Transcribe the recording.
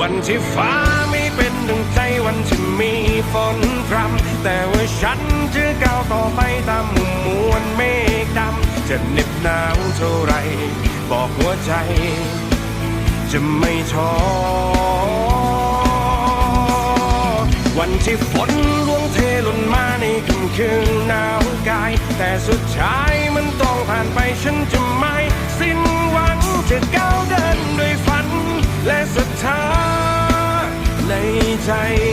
วันที่ฟ้าไม่เป็นดังใจวันที่มีฝนพรำแต่ว่าฉันจะก้าวต่อไปตามมุมมวลเมฆดำจะเหน็บหนาวเท่าไร บอกหัวใจ จะไม่ท้อวันที่ฝนล่วงเทหล่นมาในค่ำคืนหนาวกาย แต่สุดท้ายมันต้องผ่านไปฉันจะ ฝัน